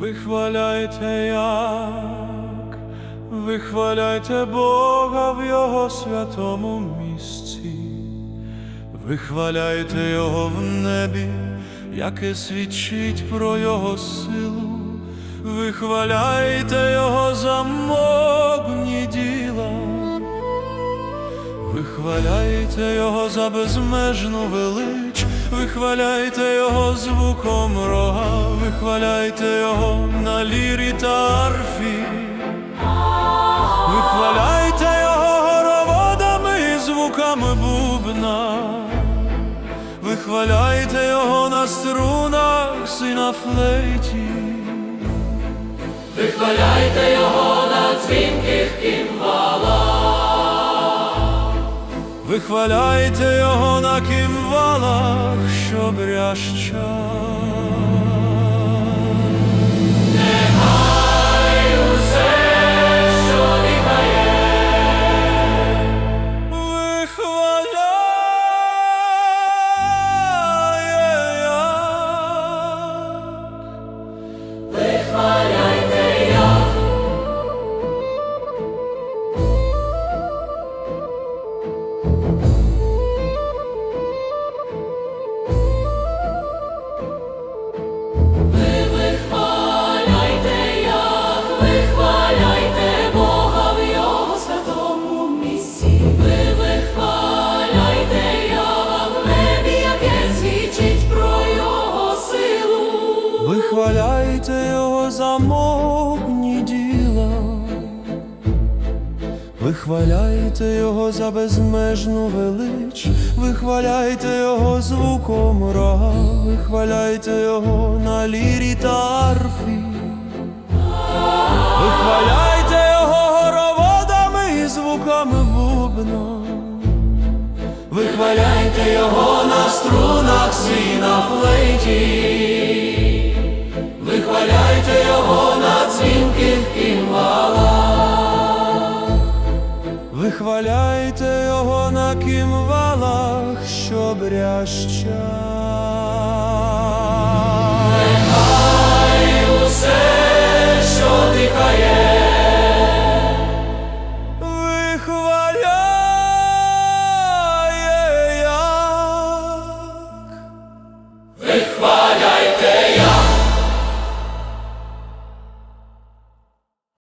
Вихваляйте як, вихваляйте Бога в Його святому місці, вихваляйте Його в небі, яке свідчить про Його силу, вихваляйте Його за могутні діла. Вихваляйте Його за безмежну велич, вихваляйте Його звуком рога, вихваляйте Його на лірі та арфі, вихваляйте Його гороводами і звуками бубна, вихваляйте Його на струнах і на флейті. Вихваляйте його на дзвінких кімвалах, Вихваляйте його на кімвалах, що брящать. Силу. Вихваляйте його за могутні діла, вихваляйте його за безмежну велич, вихваляйте його звуком рога, вихваляйте його на лірі та арфі, вихваляйте його гороводами і звуками бубна. Вихваляйте його на струнах свій на флейті. Вихваляйте його на кімвалах, що брящать. Хай усе, що дихає, Вихваляє як? Вихваляйте